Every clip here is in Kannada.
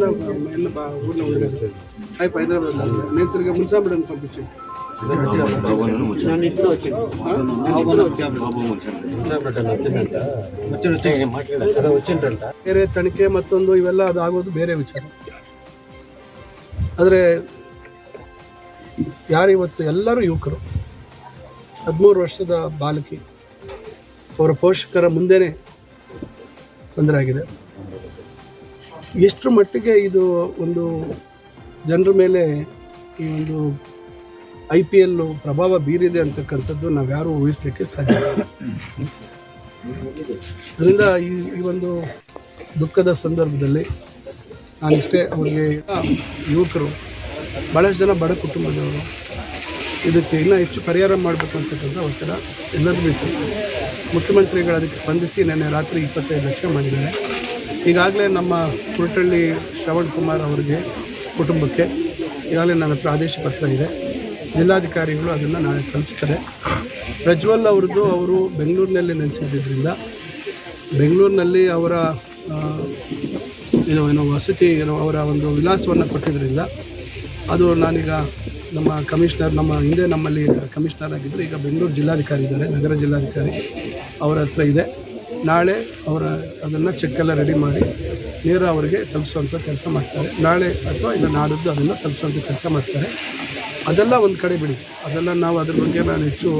కానీ మా అన్న మా అన్న బా ఊళ్ళో ఉండేది అయిపో హైదరాబాద్ నేను తిరిగి మున్సాబిడని పంపించాను ಬೇರೆ ತನಿಖೆ ಮತ್ತೊಂದು ಇವೆಲ್ಲ ಅದು ಆಗೋದು ಬೇರೆ ವಿಚಾರ ಆದರೆ ಯಾರಿವತ್ತು ಎಲ್ಲರೂ ಯುವಕರು ಹದಿಮೂರು ವರ್ಷದ ಬಾಲಕಿ ಅವರ ಪೋಷಕರ ಮುಂದೆನೇ ತೊಂದರೆ ಆಗಿದೆ ಎಷ್ಟರ ಮಟ್ಟಿಗೆ ಇದು ಒಂದು ಜನರ ಮೇಲೆ ಈ ಒಂದು ಐ ಪಿ ಎಲ್ಲು ಪ್ರಭಾವ ಬೀರಿದೆ ಅಂತಕ್ಕಂಥದ್ದು ನಾವು ಯಾರೂ ಊಹಿಸ್ಲಿಕ್ಕೆ ಸಾಧ್ಯ. ಅದರಿಂದ ಈ ಈ ಒಂದು ದುಃಖದ ಸಂದರ್ಭದಲ್ಲಿ ನಾನಿಷ್ಟೇ ಅವರಿಗೆ ಯುವಕರು ಭಾಳಷ್ಟು ಜನ ಬಡ ಕುಟುಂಬದವರು ಇದಕ್ಕೆ ಇನ್ನೂ ಹೆಚ್ಚು ಪರಿಹಾರ ಮಾಡಬೇಕು ಅಂತಕ್ಕಂಥ ಒತ್ತಡ ಎಲ್ಲರಿಗೂ ಇತ್ತು ಮುಖ್ಯಮಂತ್ರಿಗಳು ಅದಕ್ಕೆ ಸ್ಪಂದಿಸಿ ನೆನ್ನೆ ರಾತ್ರಿ ಇಪ್ಪತ್ತೈದು ಲಕ್ಷ ಮಾಡಿದ್ದಾರೆ ಈಗಾಗಲೇ ನಮ್ಮ ಕುರಟಳ್ಳಿ ಶ್ರವಣ್ ಕುಮಾರ್ ಅವರಿಗೆ ಕುಟುಂಬಕ್ಕೆ ಈಗಾಗಲೇ ನನ್ನ ಹತ್ರ ಪತ್ರ ಇದೆ. ಜಿಲ್ಲಾಧಿಕಾರಿಗಳು ಅದನ್ನು ನಾಳೆ ತಲುಪಿಸ್ತಾರೆ. ಪ್ರಜ್ವಲ್ ಅವ್ರದ್ದು ಅವರು ಬೆಂಗಳೂರಿನಲ್ಲಿ ನೆಲೆಸಿದ್ದರಿಂದ ಬೆಂಗಳೂರಿನಲ್ಲಿ ಅವರ ಇದು ಏನು ಏನೋ ವಸತಿ, ಏನೋ ಅವರ ಒಂದು ವಿಳಾಸವನ್ನು ಕೊಟ್ಟಿದ್ದರಿಂದ ಅದು ನಾನೀಗ ನಮ್ಮ ಕಮಿಷನರ್, ನಮ್ಮ ಹಿಂದೆ ನಮ್ಮಲ್ಲಿ ಕಮಿಷನರ್ ಆಗಿದ್ದರು ಈಗ ಬೆಂಗಳೂರು ಜಿಲ್ಲಾಧಿಕಾರಿ ಇದ್ದಾರೆ, ನಗರ ಜಿಲ್ಲಾಧಿಕಾರಿ ಅವರ ಹತ್ರ ಇದೆ. ನಾಳೆ ಅವರ ಅದನ್ನು ಚೆಕ್ಕೆಲ್ಲ ರೆಡಿ ಮಾಡಿ ನೇರ ಅವರಿಗೆ ತಲುಪಿಸುವಂಥ ಕೆಲಸ ಮಾಡ್ತಾರೆ. ನಾಳೆ ಅಥವಾ ಇಲ್ಲ ನಾಡಿದ್ದು ಅದನ್ನು ತಲುಪಿಸುವಂಥ ಕೆಲಸ ಮಾಡ್ತಾರೆ. ಅದೆಲ್ಲ ಒಂದು ಕಡೆ ಬಿಡಿ. ಅದೆಲ್ಲ ನಾವು ಅದ್ರ ಬಗ್ಗೆ ನಾನು ಹೆಚ್ಚು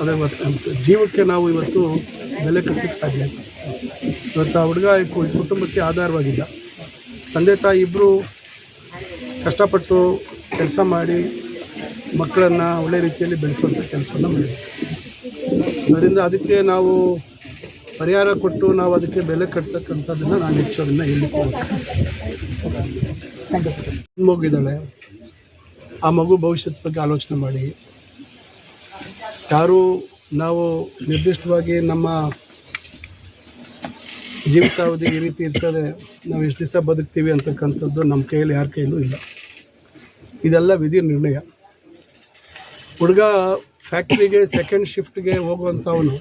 ಅದರ ಇವತ್ತು ಜೀವಕ್ಕೆ ನಾವು ಇವತ್ತು ಬೆಲೆ ಕಟ್ಟಲಿಕ್ಕೆ ಸಾಧ್ಯ ಇವತ್ತು ಆ ಹುಡುಗ ಕುಟುಂಬಕ್ಕೆ ಆಧಾರವಾಗಿದ್ದ. ತಂದೆ ತಾಯಿ ಇಬ್ಬರು ಕಷ್ಟಪಟ್ಟು ಕೆಲಸ ಮಾಡಿ ಮಕ್ಕಳನ್ನು ಒಳ್ಳೆ ರೀತಿಯಲ್ಲಿ ಬೆಳೆಸುವಂಥ ಕೆಲಸವನ್ನು ಮಾಡಿದ್ವಿ ಅದರಿಂದ ಅದಕ್ಕೆ ನಾವು ಪರಿಹಾರ ಕೊಟ್ಟು ನಾವು ಅದಕ್ಕೆ ಬೆಲೆ ಕಟ್ತಕ್ಕಂಥದ್ದನ್ನು ನಾನು ಹೆಚ್ಚು ಅದನ್ನು ಹೇಳಲಿಕ್ಕೆ ಮಗುಗಿದ್ದಾಳೆ ಆ ಮಗು ಭವಿಷ್ಯದ ಬಗ್ಗೆ ಆಲೋಚನೆ ಮಾಡಿ. ಯಾರು ನಾವು ನಿರ್ದಿಷ್ಟವಾಗಿ ನಮ್ಮ ಜೀವಿತಾವಧಿ ಈ ರೀತಿ ಇರ್ತದೆ, ನಾವು ಎಷ್ಟು ದಿವಸ ಬದುಕ್ತೀವಿ ಅಂತಕ್ಕಂಥದ್ದು ನಮ್ಮ ಕೈಯಲ್ಲಿ ಯಾರ ಕೈಯಲ್ಲೂ ಇಲ್ಲ. ಇದೆಲ್ಲ ವಿಧಿ ನಿರ್ಣಯ. ಹುಡುಗ ಫ್ಯಾಕ್ಟ್ರಿಗೆ ಸೆಕೆಂಡ್ ಶಿಫ್ಟ್ಗೆ ಹೋಗುವಂಥವನು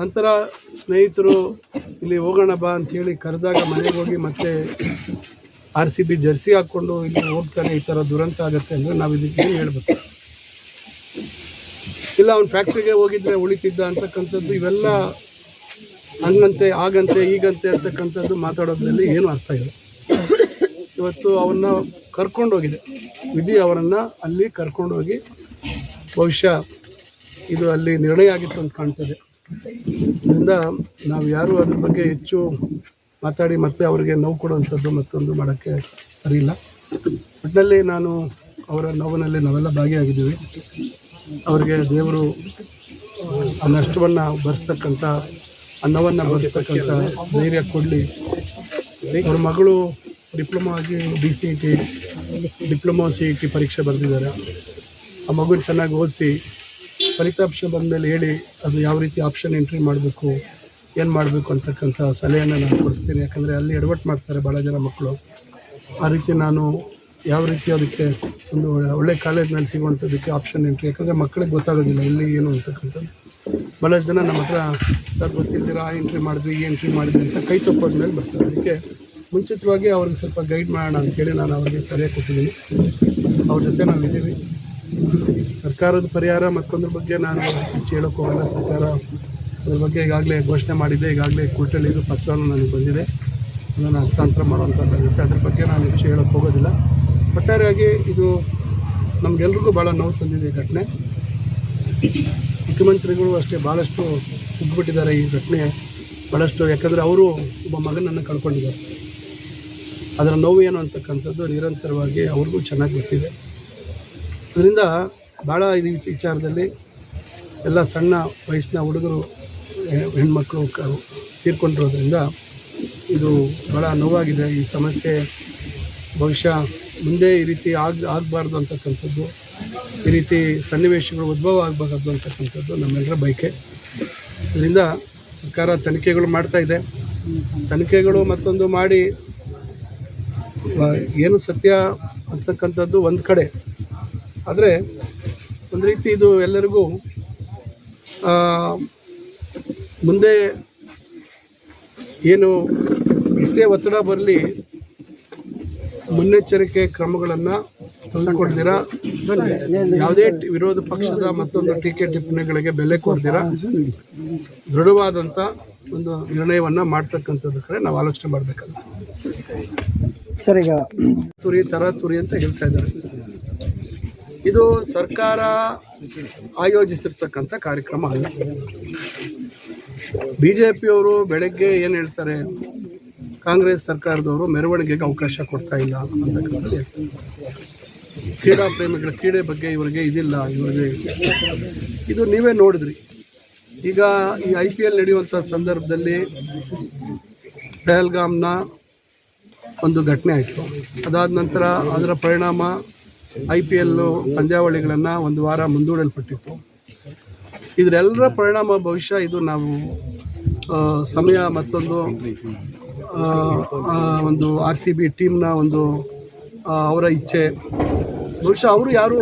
ನಂತರ ಸ್ನೇಹಿತರು, ಇಲ್ಲಿ ಹೋಗೋಣ ಬಾ ಅಂಥೇಳಿ ಕರೆದಾಗ ಮನೆಗೆ ಹೋಗಿ ಮತ್ತೆ ಆರ್ ಸಿ ಬಿ ಜರ್ಸಿ ಹಾಕ್ಕೊಂಡು ಇಲ್ಲಿ ಹೋಗ್ತಾನೆ ಈ ಥರ ದುರಂತ ಆಗುತ್ತೆ ಅಂದರೆ ನಾವು ಇದಕ್ಕೆ ಏನು ಹೇಳ್ಬೇಕು? ಇಲ್ಲ, ಅವ್ನು ಫ್ಯಾಕ್ಟ್ರಿಗೆ ಹೋಗಿದ್ರೆ ಉಳಿತಿದ್ದ ಅಂತಕ್ಕಂಥದ್ದು ಇವೆಲ್ಲ ಹಂಗಂತೆ ಆಗಂತೆ, ಈಗಂತೆ ಅಂತಕ್ಕಂಥದ್ದು ಮಾತಾಡೋದ್ರಲ್ಲಿ ಏನು ಅರ್ಥ ಇಲ್ಲ. ಇವತ್ತು ಅವನ್ನ ಕರ್ಕೊಂಡೋಗಿದೆ. ವಿಧಿ ಅವರನ್ನು ಅಲ್ಲಿ ಕರ್ಕೊಂಡೋಗಿ ಬಹುಶಃ ಇದು ಅಲ್ಲಿ ನಿರ್ಣಯ ಆಗಿತ್ತು ಅಂತ ಕಾಣ್ತದೆ. ಅದರಿಂದ ನಾವು ಯಾರು ಅದ್ರ ಬಗ್ಗೆ ಹೆಚ್ಚು ಮಾತಾಡಿ ಮತ್ತೆ ಅವರಿಗೆ ನೋವು ಕೊಡುವಂಥದ್ದು ಮತ್ತೊಂದು ಮಾಡೋಕ್ಕೆ ಸರಿಯಿಲ್ಲ ಒಟ್ಟಿನಲ್ಲಿ ನಾನು ಅವರ ನೋವಿನಲ್ಲಿ ನಾವೆಲ್ಲ ಭಾಗಿಯಾಗಿದ್ದೀವಿ. ಅವರಿಗೆ ದೇವರು, ಆ ನಷ್ಟವನ್ನು ಭರಿಸ್ತಕ್ಕಂಥ, ಆ ನೋವನ್ನು ಭರಿಸ್ತಕ್ಕಂಥ ಧೈರ್ಯ ಕೊಡಲಿ. ಅವ್ರ ಮಗಳು ಡಿಪ್ಲೊಮಾ ಆಗಿ D C E T diploma C E T ಪರೀಕ್ಷೆ ಬರೆದಿದ್ದಾರೆ. ಆ ಮಗುನ ಚೆನ್ನಾಗಿ ಓದಿಸಿ ಫಲಿತಾಂಶ ಬಂದಮೇಲೆ ಹೇಳಿ, ಅದು ಯಾವ ರೀತಿ ಆಪ್ಷನ್ ಎಂಟ್ರಿ ಮಾಡಬೇಕು, ಏನು ಮಾಡಬೇಕು ಅಂತಕ್ಕಂಥ ಸಲಹೆಯನ್ನು ನಾನು ಕೊಡಿಸ್ತೀನಿ. ಯಾಕಂದರೆ ಅಲ್ಲಿ ಎಡವಟ್ಟು ಮಾಡ್ತಾರೆ ಭಾಳ ಜನ ಮಕ್ಕಳು. ಆ ರೀತಿ ನಾನು ಯಾವ ರೀತಿ ಅದಕ್ಕೆ ಒಂದು ಒಳ್ಳೆ ಕಾಲೇಜ್ನಲ್ಲಿ ಸಿಗುವಂಥದ್ದಕ್ಕೆ ಆಪ್ಷನ್ ಎಂಟ್ರಿ ಯಾಕಂದರೆ ಮಕ್ಕಳಿಗೆ ಗೊತ್ತಾಗೋದಿಲ್ಲ ಇಲ್ಲಿ ಏನು ಅಂತಕ್ಕಂಥದ್ದು. ಭಾಳಷ್ಟು ಜನ ನಮ್ಮ ಹತ್ರ, ಸರ್ ಗೊತ್ತಿಲ್ದಿರ, ಆ ಎಂಟ್ರಿ ಮಾಡಿದ್ವಿ, ಈ ಎಂಟ್ರಿ ಮಾಡಿದ್ವಿ ಅಂತ ಕೈ ತಪ್ಪೋದ ಮೇಲೆ ಬರ್ತಾರೆ. ಅದಕ್ಕೆ ಮುಂಚಿತವಾಗಿ ಅವ್ರಿಗೆ ಸ್ವಲ್ಪ ಗೈಡ್ ಮಾಡೋಣ ಅಂತೇಳಿ ನಾನು ಅವ್ರಿಗೆ ಸಲಹೆ ಕೊಟ್ಟಿದ್ದೀನಿ. ಅವ್ರ ಜೊತೆ ನಾವಿದ್ದೀವಿ. ಸರ್ಕಾರದ ಪರಿಹಾರ ಮತ್ತೊಂದ್ರ ಬಗ್ಗೆ ನಾನು ಹೆಚ್ಚು ಹೇಳೋಕ್ಕೆ ಹೋಗಲ್ಲ. ಸರ್ಕಾರ ಅದ್ರ ಬಗ್ಗೆ ಈಗಾಗಲೇ ಘೋಷಣೆ ಮಾಡಿದೆ. ಈಗಾಗಲೇ ಕುರ್ಟಳ್ಳಿದು ಪತ್ರವನ್ನು ನನಗೆ ಬಂದಿದೆ. ಅದನ್ನು ಹಸ್ತಾಂತರ ಮಾಡುವಂಥದ್ದಾಗುತ್ತೆ ಅದ್ರ ಬಗ್ಗೆ ನಾನು ಹೆಚ್ಚು ಹೇಳೋಕ್ಕೆ ಹೋಗೋದಿಲ್ಲ. ಒಟ್ಟಾರೆಯಾಗಿ ಇದು ನಮಗೆಲ್ರಿಗೂ ಭಾಳ ನೋವು ತಂದಿದೆ ಘಟನೆ. ಮುಖ್ಯಮಂತ್ರಿಗಳು ಅಷ್ಟೇ ಭಾಳಷ್ಟು ಉಗ್ಬಿಟ್ಟಿದ್ದಾರೆ ಈ ಘಟನೆ. ಭಾಳಷ್ಟು ಯಾಕಂದರೆ ಅವರು ಒಬ್ಬ ಮಗನನ್ನು ಕಳ್ಕೊಂಡಿದ್ದಾರೆ. ಅದರ ನೋವು ಏನು ಅಂತಕ್ಕಂಥದ್ದು ನಿರಂತರವಾಗಿ ಅವ್ರಿಗೂ ಚೆನ್ನಾಗಿ ಗೊತ್ತಿದೆ. ಅದರಿಂದ ಭಾಳ ಇದು ವಿಚಾರದಲ್ಲಿ ಎಲ್ಲ ಸಣ್ಣ ವಯಸ್ಸಿನ ಹುಡುಗರು ಹೆಣ್ಮಕ್ಳು ತೀರ್ಕೊಂಡಿರೋದ್ರಿಂದ ಇದು ಭಾಳ ನೋವಾಗಿದೆ. ಈ ಸಮಸ್ಯೆ ಬಹುಶಃ ಮುಂದೆ ಈ ರೀತಿ ಆಗ ಆಗಬಾರ್ದು ಅಂತಕ್ಕಂಥದ್ದು, ಈ ರೀತಿ ಸನ್ನಿವೇಶಗಳು ಉದ್ಭವ ಆಗಬಾರ್ದು ಅಂತಕ್ಕಂಥದ್ದು ನಮ್ಮೆಲ್ಲರ ಬಯಕೆ. ಇದರಿಂದ ಸರ್ಕಾರ ತನಿಖೆಗಳು ಮಾಡ್ತಾ ಇದೆ. ತನಿಖೆಗಳು ಮತ್ತೊಂದು ಮಾಡಿ ಏನು ಸತ್ಯ ಅಂತಕ್ಕಂಥದ್ದು ಒಂದು ಕಡೆ. ಆದರೆ ಒಂದು ರೀತಿ ಇದು ಎಲ್ಲರಿಗೂ ಮುಂದೆ ಏನು ಇಷ್ಟೇ ಒತ್ತಡ ಬರಲಿ ಮುನ್ನೆಚ್ಚರಿಕೆ ಕ್ರಮಗಳನ್ನು ತಂದುಕೊಡ್ತೀರಾ ಯಾವುದೇ ವಿರೋಧ ಪಕ್ಷದ ಮತ್ತೊಂದು ಟೀಕೆ ಟಿಪ್ಪಣಿಗಳಿಗೆ ಬೆಲೆ ಕೊಡ್ದಿರ ದೃಢವಾದಂಥ ಒಂದು ನಿರ್ಣಯವನ್ನು ಮಾಡ್ತಕ್ಕಂಥದ್ದು ಕಡೆ ನಾವು ಆಲೋಚನೆ ಮಾಡಬೇಕಂತ ಸರ್ ಈಗ ತುರಿ ತರ ತುರಿ ಅಂತ ಹೇಳ್ತಾ ಇದ್ದಾರೆ. ಇದು ಸರ್ಕಾರ ಆಯೋಜಿಸಿರ್ತಕ್ಕಂಥ ಕಾರ್ಯಕ್ರಮ ಅಲ್ಲ. ಬಿ ಜೆ ಪಿಯವರು ಬೆಳಗ್ಗೆ ಏನು ಹೇಳ್ತಾರೆ? ಕಾಂಗ್ರೆಸ್ ಸರ್ಕಾರದವರು ಮೆರವಣಿಗೆಗೆ ಅವಕಾಶ ಕೊಡ್ತಾ ಇಲ್ಲ ಅಂತಕ್ಕಂಥದ್ದು ಕ್ರೀಡಾ ಪ್ರೇಮಿಗಳ ಕ್ರೀಡೆ ಬಗ್ಗೆ ಇವರಿಗೆ ಇದಿಲ್ಲ, ಇವರಿಗೆ ಇದು ನೀವೇ ನೋಡಿದ್ರಿ. ಈಗ ಈ ಐ ಪಿ ಎಲ್ ನಡೆಯುವಂಥ ಸಂದರ್ಭದಲ್ಲಿ ಪಹಲ್ಗಾಮ್ನ ಒಂದು ಘಟನೆ ಆಯಿತು. ಅದಾದ ನಂತರ ಅದರ ಪರಿಣಾಮ ಐ ಪಿ ಎಲ್ ಪಂದ್ಯಾವಳಿಗಳನ್ನು ಒಂದು ವಾರ ಮುಂದೂಡಲ್ಪಟ್ಟಿತ್ತು. ಇದರೆಲ್ಲರ ಪರಿಣಾಮ ಭವಿಷ್ಯ ಇದು ನಾವು ಸಮಯ ಮತ್ತೊಂದು ಒಂದು ಆರ್ ಸಿ ಬಿ ಟೀಮ್ನ ಒಂದು ಅವರ ಇಚ್ಛೆ. ಬಹುಶಃ ಅವರು ಯಾರು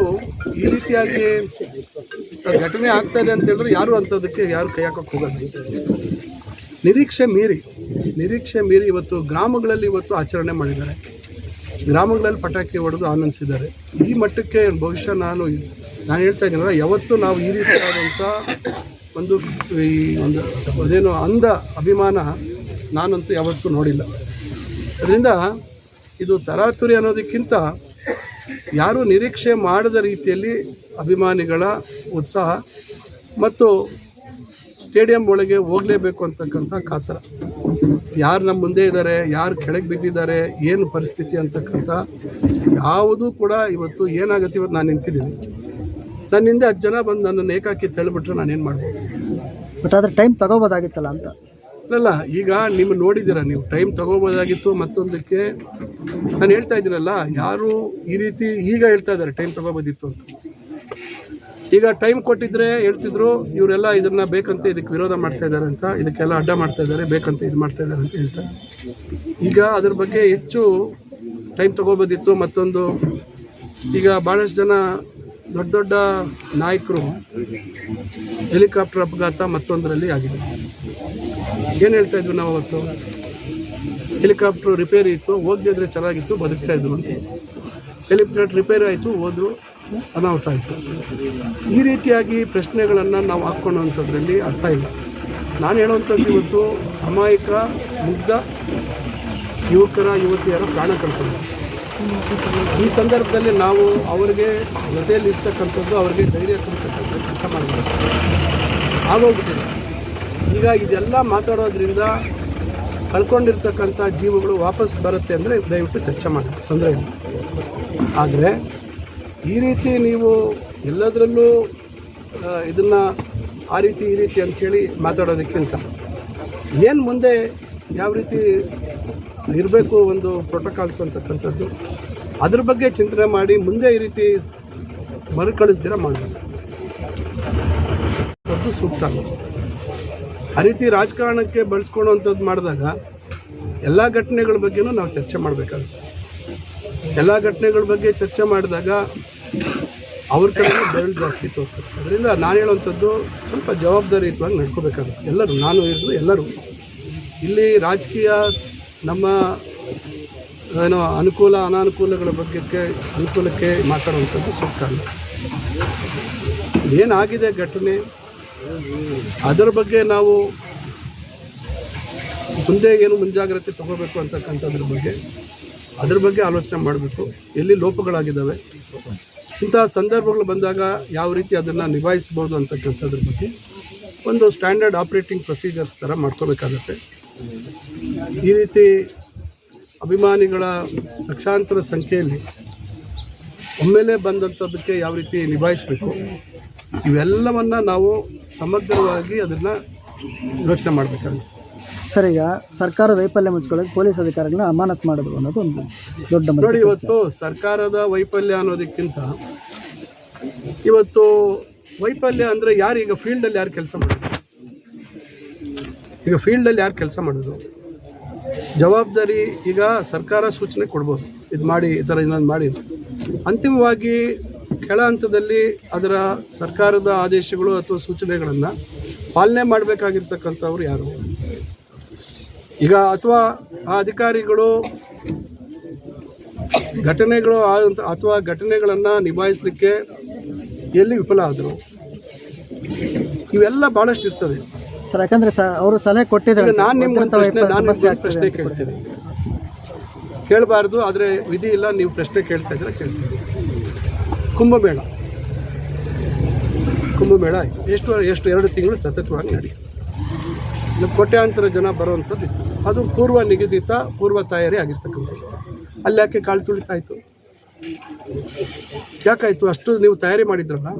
ಈ ರೀತಿಯಾಗಿ ಘಟನೆ ಆಗ್ತಾ ಇದೆ ಅಂತ ಹೇಳಿದ್ರೆ ಯಾರು ಅಂಥದಕ್ಕೆ ಯಾರು ಕೈ ಹಾಕಕ್ಕೆ ಹೋಗೋದು ನಿರೀಕ್ಷೆ ಮೀರಿ ನಿರೀಕ್ಷೆ ಮೀರಿ ಇವತ್ತು ಗ್ರಾಮಗಳಲ್ಲಿ ಇವತ್ತು ಆಚರಣೆ ಮಾಡಿದ್ದಾರೆ. ಗ್ರಾಮಗಳಲ್ಲಿ ಪಟಾಕಿ ಹೊಡೆದು ಆನಂದಿಸಿದ್ದಾರೆ. ಈ ಮಟ್ಟಕ್ಕೆ ಬಹುಶಃ ನಾನು ನಾನು ಹೇಳ್ತಾ ಇದ್ದೀನಲ್ಲ, ಯಾವತ್ತೂ ನಾವು ಈ ರೀತಿಯಾದಂಥ ಒಂದು ಈ ಒಂದು ಅದೇನು ಅಂದ ಅಭಿಮಾನ ನಾನಂತೂ ಯಾವತ್ತೂ ನೋಡಿಲ್ಲ. ಅದರಿಂದ ಇದು ತರಾತುರಿ ಅನ್ನೋದಕ್ಕಿಂತ ಯಾರೂ ನಿರೀಕ್ಷೆ ಮಾಡದ ರೀತಿಯಲ್ಲಿ ಅಭಿಮಾನಿಗಳ ಉತ್ಸಾಹ ಮತ್ತು ಸ್ಟೇಡಿಯಂ ಒಳಗೆ ಹೋಗಲೇಬೇಕು ಅಂತಕ್ಕಂಥ ಕಾತರ. ಯಾರು ನಮ್ಮ ಮುಂದೆ ಇದ್ದಾರೆ ಯಾರು ಕೆಳಗೆ ಬಿದ್ದಿದ್ದಾರೆ ಏನು ಪರಿಸ್ಥಿತಿ ಅಂತಕ್ಕಂಥ ಯಾವುದೂ ಕೂಡ ಇವತ್ತು ಏನಾಗುತ್ತೆ ಇವತ್ತು ನಾನು ನಿಂತಿದ್ದೀನಿ. ನನ್ನ ಹಿಂದೆ ಹತ್ತು ಜನ ಬಂದು ನನ್ನನ್ನು ಏಕಾಕಿ ತಳ್ಳಿಬಿಟ್ರೆ ಏನು ಮಾಡ್ಬೋದು ಬಟ್ ಆದರೆ ಟೈಮ್ ತಗೋಬೋದಾಗಿತ್ತಲ್ಲ ಅಂತ? ಅಲ್ಲ ಈಗ ನಿಮ್ಮ ನೋಡಿದ್ದೀರ ನೀವು ಟೈಮ್ ತಗೋಬೋದಾಗಿತ್ತು ಮತ್ತೊಂದಕ್ಕೆ ನಾನು ಹೇಳ್ತಾ ಇದ್ದೀನಲ್ಲ ಯಾರು ಈ ರೀತಿ ಈಗ ಹೇಳ್ತಾ ಇದ್ದಾರೆ ಟೈಮ್ ತಗೋಬೋದಿತ್ತು ಅಂತ. ಈಗ ಟೈಮ್ ಕೊಟ್ಟಿದ್ರೆ ಹೇಳ್ತಿದ್ರು, ಇವರೆಲ್ಲ ಇದನ್ನ ಬೇಕಂತ ಇದಕ್ಕೆ ವಿರೋಧ ಮಾಡ್ತಾ ಇದ್ದಾರೆ ಅಂತ, ಇದಕ್ಕೆಲ್ಲ ಅಡ್ಡ ಮಾಡ್ತಾ ಇದ್ದಾರೆ, ಬೇಕಂತ ಇದು ಮಾಡ್ತಾ ಇದ್ದಾರೆ ಅಂತ ಹೇಳ್ತಾರೆ ಈಗ ಅದ್ರ ಬಗ್ಗೆ ಹೆಚ್ಚು ಟೈಮ್ ತಗೋಬೋದಿತ್ತು ಮತ್ತೊಂದು, ಈಗ ಭಾಳಷ್ಟು ಜನ ದೊಡ್ಡ ದೊಡ್ಡ ನಾಯಕರು ಹೆಲಿಕಾಪ್ಟರ್ ಅಪಘಾತ ಮತ್ತೊಂದರಲ್ಲಿ ಆಗಿದೆ. ಏನು ಹೇಳ್ತಾ ಇದ್ವಿ ನಾವು ಅವತ್ತು? ಹೆಲಿಕಾಪ್ಟರ್ ರಿಪೇರಿ ಇತ್ತು, ಹೋಗದಿದ್ರೆ ಚೆನ್ನಾಗಿತ್ತು, ಬದುಕ್ತಾ ಇದ್ರು ಅಂತ. ಹೆಲಿಕಾಪ್ಟರ್ ರಿಪೇರಿ ಆಯಿತು, ಹೋದ್ರು. ಅನಾಹುತ ಆಯಿತು. ಈ ರೀತಿಯಾಗಿ ಪ್ರಶ್ನೆಗಳನ್ನು ನಾವು ಹಾಕ್ಕೊಳ್ಳುವಂಥದ್ರಲ್ಲಿ ಅರ್ಥ ಇಲ್ಲ. ನಾನು ಹೇಳುವಂಥದ್ದು ಇವತ್ತು ಅಮಾಯಕ, ಮುಗ್ಧ ಯುವಕರ, ಯುವತಿಯರ ಪ್ರಾಣ ಕಳ್ಕೊಂಡು ಈ ಸಂದರ್ಭದಲ್ಲಿ ನಾವು ಅವರಿಗೆ ಜೊತೆಯಲ್ಲಿ ಇರ್ತಕ್ಕಂಥದ್ದು ಅವರಿಗೆ ಧೈರ್ಯ ಕೊಡ್ತಕ್ಕಂಥ ಕೆಲಸ ಮಾಡಬೇಕು. ಆಗೋಗ್ಬಿಟ್ಟಿದೆ. ಈಗ ಇದೆಲ್ಲ ಮಾತಾಡೋದ್ರಿಂದ ಕಳ್ಕೊಂಡಿರ್ತಕ್ಕಂಥ ಜೀವಗಳು ವಾಪಸ್ ಬರುತ್ತೆ ಅಂದರೆ ದಯವಿಟ್ಟು ಚರ್ಚೆ ಮಾಡಿ. ತೊಂದರೆ ಇಲ್ಲ. ಆದರೆ ಈ ರೀತಿ ನೀವು ಎಲ್ಲದರಲ್ಲೂ ಇದನ್ನು ಆ ರೀತಿ, ಈ ರೀತಿ ಅಂಥೇಳಿ ಮಾತಾಡೋದಕ್ಕಿಂತ ಏನು ಮುಂದೆ ಯಾವ ರೀತಿ ಇರಬೇಕು ಒಂದು ಪ್ರೋಟೋಕಾಲ್ಸ್ ಅಂತಕ್ಕಂಥದ್ದು, ಅದ್ರ ಬಗ್ಗೆ ಚಿಂತನೆ ಮಾಡಿ ಮುಂದೆ ಈ ರೀತಿ ಮರುಕಳಿಸ್ದಿರ ಮಾಡಬೇಕು ಸೂಕ್ತ ಆ ರೀತಿ ರಾಜಕಾರಣಕ್ಕೆ ಬಳಸ್ಕೊಳ್ಳುವಂಥದ್ದು ಮಾಡಿದಾಗ ಎಲ್ಲ ಘಟನೆಗಳ ಬಗ್ಗೆನೂ ನಾವು ಚರ್ಚೆ ಮಾಡಬೇಕಾಗುತ್ತೆ. ಎಲ್ಲ ಘಟನೆಗಳ ಬಗ್ಗೆ ಚರ್ಚೆ ಮಾಡಿದಾಗ ಅವ್ರ ಕಡೆ ಬೆರಳು ಜಾಸ್ತಿ ತೋರಿಸ್ತಾರೆ ಅದರಿಂದ ನಾನು ಹೇಳುವಂಥದ್ದು ಸ್ವಲ್ಪ ಜವಾಬ್ದಾರಿಯುತವಾಗಿ ನಡ್ಕೋಬೇಕಾಗುತ್ತೆ. ಎಲ್ಲರೂ, ನಾನು ಇರೋದು ಎಲ್ಲರೂ. ಇಲ್ಲಿ ರಾಜಕೀಯ ನಮ್ಮ, ಏನೋ ಅನುಕೂಲ, ಅನಾನುಕೂಲಗಳ ಬಗ್ಗೆ ಅನುಕೂಲಕ್ಕೆ ಮಾತಾಡುವಂಥದ್ದು ಸೂಕ್ತ ಅಲ್ಲ. ಏನಾಗಿದೆ ಘಟನೆ? ಅದರ ಬಗ್ಗೆ ನಾವು ಮುಂದೆ ಏನು ಮುಂಜಾಗ್ರತೆ ತಗೋಬೇಕು ಅಂತಕ್ಕಂಥದ್ರ ಬಗ್ಗೆ, ಅದ್ರ ಬಗ್ಗೆ ಆಲೋಚನೆ ಮಾಡಬೇಕು. ಎಲ್ಲಿ ಲೋಪಗಳಾಗಿದ್ದಾವೆ? ಇಂತಹ ಸಂದರ್ಭಗಳು ಬಂದಾಗ ಯಾವ ರೀತಿ ಅದನ್ನು ನಿಭಾಯಿಸ್ಬೋದು ಅಂತಕ್ಕಂಥದ್ರ ಬಗ್ಗೆ ಒಂದು ಸ್ಟ್ಯಾಂಡರ್ಡ್ ಆಪ್ರೇಟಿಂಗ್ ಪ್ರೊಸೀಜರ್ಸ್ ಥರ ಮಾಡ್ಕೋಬೇಕಾಗತ್ತೆ. ಈ ರೀತಿ ಅಭಿಮಾನಿಗಳ ಲಕ್ಷಾಂತರ ಸಂಖ್ಯೆಯಲ್ಲಿ ಒಮ್ಮೆಲೇ ಬಂದಂಥದ್ದಕ್ಕೆ ಯಾವ ರೀತಿ ನಿಭಾಯಿಸಬೇಕು, ಇವೆಲ್ಲವನ್ನು ನಾವು ಸಮಗ್ರವಾಗಿ ಅದನ್ನು ಯೋಚನೆ ಮಾಡಬೇಕಾಗುತ್ತೆ. ಸರ್, ಈಗ ಸರ್ಕಾರ ವೈಫಲ್ಯ ಮುಚ್ಕೊಳ್ಳೋಕೆ ಪೊಲೀಸ್ ಅಧಿಕಾರಿಗಳನ್ನ ಅಮಾನತ್ ಮಾಡೋದು ಅನ್ನೋದು ಒಂದು ದೊಡ್ಡ ನೋಡಿ, ಇವತ್ತು ಸರ್ಕಾರದ ವೈಫಲ್ಯ ಅನ್ನೋದಕ್ಕಿಂತ ಇವತ್ತು ವೈಫಲ್ಯ ಅಂದರೆ ಯಾರು? ಈಗ ಫೀಲ್ಡಲ್ಲಿ ಯಾರು ಕೆಲಸ ಮಾಡೋದು? ಈಗ ಫೀಲ್ಡಲ್ಲಿ ಯಾರು ಕೆಲಸ ಮಾಡೋದು? ಜವಾಬ್ದಾರಿ ಈಗ ಸರ್ಕಾರ ಸೂಚನೆ ಕೊಡ್ಬೋದು. ಇದು ಮಾಡಿ, ಈ ಥರ ಇನ್ನೊಂದು ಮಾಡಿ. ಅಂತಿಮವಾಗಿ ಕೆಳ ಹಂತದಲ್ಲಿ ಅದರ ಸರ್ಕಾರದ ಆದೇಶಗಳು ಅಥವಾ ಸೂಚನೆಗಳನ್ನು ಪಾಲನೆ ಮಾಡಬೇಕಾಗಿರ್ತಕ್ಕಂಥವ್ರು ಯಾರು? ಈಗ ಅಥವಾ ಆ ಅಧಿಕಾರಿಗಳು ಘಟನೆಗಳು ಆದಂಥ ಅಥವಾ ಘಟನೆಗಳನ್ನು ನಿಭಾಯಿಸಲಿಕ್ಕೆ ಎಲ್ಲಿ ವಿಫಲ ಆದರು? ಇವೆಲ್ಲ ಭಾಳಷ್ಟು ಇರ್ತದೆ. ಸರ್ ಯಾಕಂದ್ರೆ ಸ ಅವರು ಸಲಹೆ ಕೊಟ್ಟಿದ್ದಾರೆ ನಾನು ನಿಮ್ಮ ಪ್ರಶ್ನೆ ನಾನು ಪ್ರಶ್ನೆ ಕೇಳ್ತೇನೆ. ಕೇಳಬಾರ್ದು ಆದರೆ ವಿಧಿ ಇಲ್ಲ ನೀವು ಪ್ರಶ್ನೆ ಕೇಳ್ತಾ ಇದ್ರೆ ಕೇಳ್ತೀನಿ. ಕುಂಭಮೇಳ. ಕುಂಭಮೇಳ ಆಯಿತು. ಎಷ್ಟು ಎಷ್ಟು ಎರಡು ತಿಂಗಳು ಸತತವಾಗಿ ನಡೀತು ಕೋಟ್ಯಾಂತರ ಜನ ಬರುವಂಥದ್ದು ಇತ್ತು ಅದು ಪೂರ್ವ ನಿಗದಿತ, ಪೂರ್ವ ತಯಾರಿ ಆಗಿರ್ತಕ್ಕಂಥದ್ದು. ಅಲ್ಲಿ ಯಾಕೆ ಕಾಳು ತುಳಿತಾಯಿತು? ಯಾಕಾಯಿತು? ಅಷ್ಟು ನೀವು ತಯಾರಿ ಮಾಡಿದ್ರಲ್ಲ?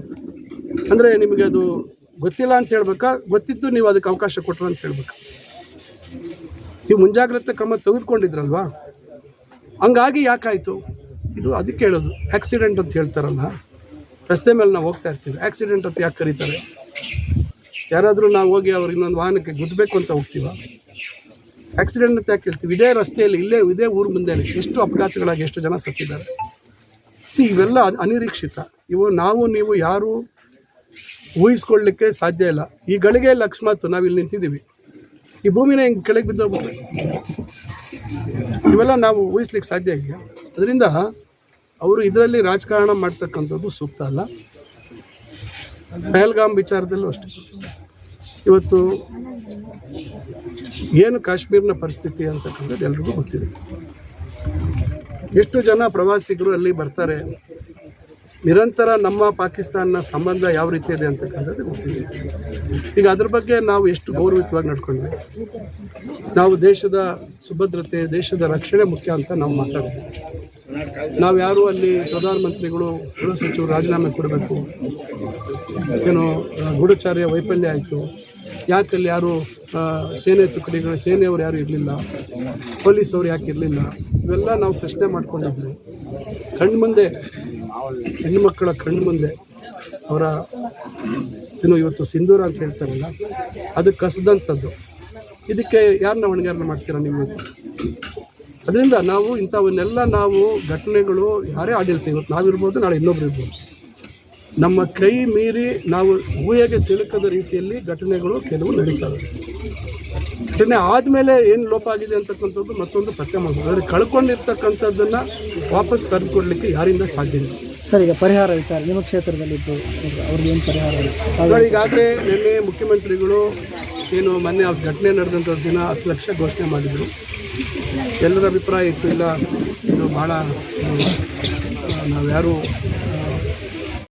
ಅಂದರೆ ನಿಮಗೆ ಅದು ಗೊತ್ತಿಲ್ಲ ಅಂತ ಹೇಳ್ಬೇಕಾ? ಗೊತ್ತಿದ್ದು ನೀವು ಅದಕ್ಕೆ ಅವಕಾಶ ಕೊಟ್ಟರು ಅಂತ ಹೇಳ್ಬೇಕಾ? ನೀವು ಮುಂಜಾಗ್ರತೆ ಕ್ರಮ ತೆಗೆದುಕೊಂಡಿದ್ರಲ್ವಾ? ಹಂಗಾಗಿ ಯಾಕಾಯಿತು? ಇದು ಅದಕ್ಕೆ ಹೇಳೋದು. ಆಕ್ಸಿಡೆಂಟ್ ಅಂತ ಹೇಳ್ತಾರಲ್ಲ. ರಸ್ತೆ ಮೇಲೆ ನಾವು ಹೋಗ್ತಾ ಇರ್ತೀವಿ. ಆಕ್ಸಿಡೆಂಟ್ ಅಂತ ಯಾಕೆ ಕರೀತಾರೆ? ಯಾರಾದರೂ ನಾವು ಹೋಗಿ ಅವ್ರಿಗೆ ಇನ್ನೊಂದು ವಾಹನಕ್ಕೆ ಗುದ್ದಬೇಕು ಅಂತ ಹೋಗ್ತೀವ? ಆಕ್ಸಿಡೆಂಟ್ ಅಂತ ಯಾಕೆ ಇದೇ ರಸ್ತೆಯಲ್ಲಿ ಇಲ್ಲೇ, ಇದೇ ಊರು ಮುಂದೆ ಎಷ್ಟು ಅಪಘಾತಗಳಾಗಿ ಎಷ್ಟು ಜನ ಸತ್ತಿದ್ದಾರೆ? ಸಿ ಇವೆಲ್ಲ ಅನಿರೀಕ್ಷಿತ. ಇವು ನಾವು, ನೀವು, ಯಾರು ಊಹಿಸ್ಕೊಳ್ಳಿಕ್ಕೆ ಸಾಧ್ಯ ಇಲ್ಲ. ಈ ಗಳಿಗೆ ಅಕಸ್ಮಾತ್ ನಾವು ಇಲ್ಲಿ ನಿಂತಿದ್ದೀವಿ. ಈ ಭೂಮಿನ ಹಿಂಗೆ ಕೆಳಗೆ ಬಿದ್ದೋಗ್ಬೋದು ಇವೆಲ್ಲ ನಾವು ಊಹಿಸ್ಲಿಕ್ಕೆ ಸಾಧ್ಯ ಇದೆಯಾ ಅದರಿಂದ ಅವರು ಇದರಲ್ಲಿ ರಾಜಕಾರಣ ಮಾಡ್ತಕ್ಕಂಥದ್ದು ಸೂಕ್ತ ಅಲ್ಲ. ಪಹಲ್ಗಾಮ್ ವಿಚಾರದಲ್ಲೂ ಅಷ್ಟೇ. ಇವತ್ತು ಏನು ಕಾಶ್ಮೀರ್ನ ಪರಿಸ್ಥಿತಿ ಅಂತಕ್ಕಂಥದ್ದು ಎಲ್ರಿಗೂ ಗೊತ್ತಿದೆ. ಎಷ್ಟು ಜನ ಪ್ರವಾಸಿಗರು ಅಲ್ಲಿ ಬರ್ತಾರೆ, ನಿರಂತರ ನಮ್ಮ ಪಾಕಿಸ್ತಾನ ಸಂಬಂಧ ಯಾವ ರೀತಿ ಇದೆ ಅಂತಕ್ಕಂಥದ್ದು ಗೊತ್ತಿದೆ. ಈಗ ಅದ್ರ ಬಗ್ಗೆ ನಾವು ಎಷ್ಟು ಗೌರವಿತವಾಗಿ ನಡ್ಕೊಂಡ್ವಿ. ನಾವು ದೇಶದ ಸುಭದ್ರತೆ, ದೇಶದ ರಕ್ಷಣೆ ಮುಖ್ಯ ಅಂತ ನಾವು ಮಾತಾಡ್ತೀವಿ. ನಾವು ಯಾರು ಅಲ್ಲಿ ಪ್ರಧಾನಮಂತ್ರಿಗಳು, ಗೃಹ ಸಚಿವರು ರಾಜೀನಾಮೆ ಕೊಡಬೇಕು, ಏನು ಗೂಢಚಾರ್ಯ ವೈಫಲ್ಯ ಆಯಿತು ಯಾಕಲ್ಲಿ ಯಾರು ಆ, ಸೇನೆ ತುಕಡಿಗಳು ಸೇನೆಯವರು ಯಾರು ಇರಲಿಲ್ಲ ಪೊಲೀಸವ್ರು ಯಾಕೆ ಇರಲಿಲ್ಲ ಇವೆಲ್ಲ ನಾವು ಪ್ರಶ್ನೆ ಮಾಡ್ಕೊಂಡಿದ್ವಿ. ಕಣ್ಣು ಮುಂದೆ ಹೆಣ್ಣುಮಕ್ಕಳ ಕಣ್ಣು ಮುಂದೆ ಅವರ ಏನು ಇವತ್ತು ಸಿಂಧೂರ ಅಂತ ಹೇಳ್ತಾರಲ್ಲ ಅದು ಕಸದಂಥದ್ದು. ಇದಕ್ಕೆ ಯಾರನ್ನ ಹೊಣೆಗಾರನ ಮಾಡ್ತೀರಾ ನೀವು ಅದರಿಂದ ನಾವು ಇಂಥವನ್ನೆಲ್ಲ ನಾವು ಘಟನೆಗಳು ಯಾರೇ ಆಡಿರ್ತೀವಿ ಇವತ್ತು ನಾವಿರ್ಬೋದು ನಾಳೆ ಇನ್ನೊಬ್ರು ಇರ್ಬೋದು. ನಮ್ಮ ಕೈ ಮೀರಿ ನಾವು ಊಹೆಗೆ ಸಿಲುಕದ ರೀತಿಯಲ್ಲಿ ಘಟನೆಗಳು ಕೆಲವು ನಡೀತವೆ. ಘಟನೆ ಆದಮೇಲೆ ಏನು ಲೋಪ ಆಗಿದೆ ಅಂತಕ್ಕಂಥದ್ದು ಮತ್ತೊಂದು ಪತ್ತೆ ಮಾಡ್ಬೋದು. ಆದರೆ ಕಳ್ಕೊಂಡಿರ್ತಕ್ಕಂಥದ್ದನ್ನು ವಾಪಸ್ ತಂದುಕೊಡ್ಲಿಕ್ಕೆ ಯಾರಿಂದ ಸಾಧ್ಯ ಇಲ್ಲ. ಸರ್ ಈಗ ಪರಿಹಾರ ವಿಚಾರ ನಿಮ್ಮ ಕ್ಷೇತ್ರದಲ್ಲಿದ್ದು ಅವ್ರಿಗೆ ಏನು ಪರಿಹಾರ ಈಗಾಗಲೇ ನಿನ್ನೆ ಮುಖ್ಯಮಂತ್ರಿಗಳು ಏನು ಮೊನ್ನೆ ಆ ಘಟನೆ ನಡೆದಂಥ ದಿನ ಹತ್ತು ಲಕ್ಷ ಘೋಷಣೆ ಮಾಡಿದರು. ಎಲ್ಲರ ಅಭಿಪ್ರಾಯ ಇತ್ತು ಇಲ್ಲ ಇದು ಭಾಳ ನಾವ್ಯಾರು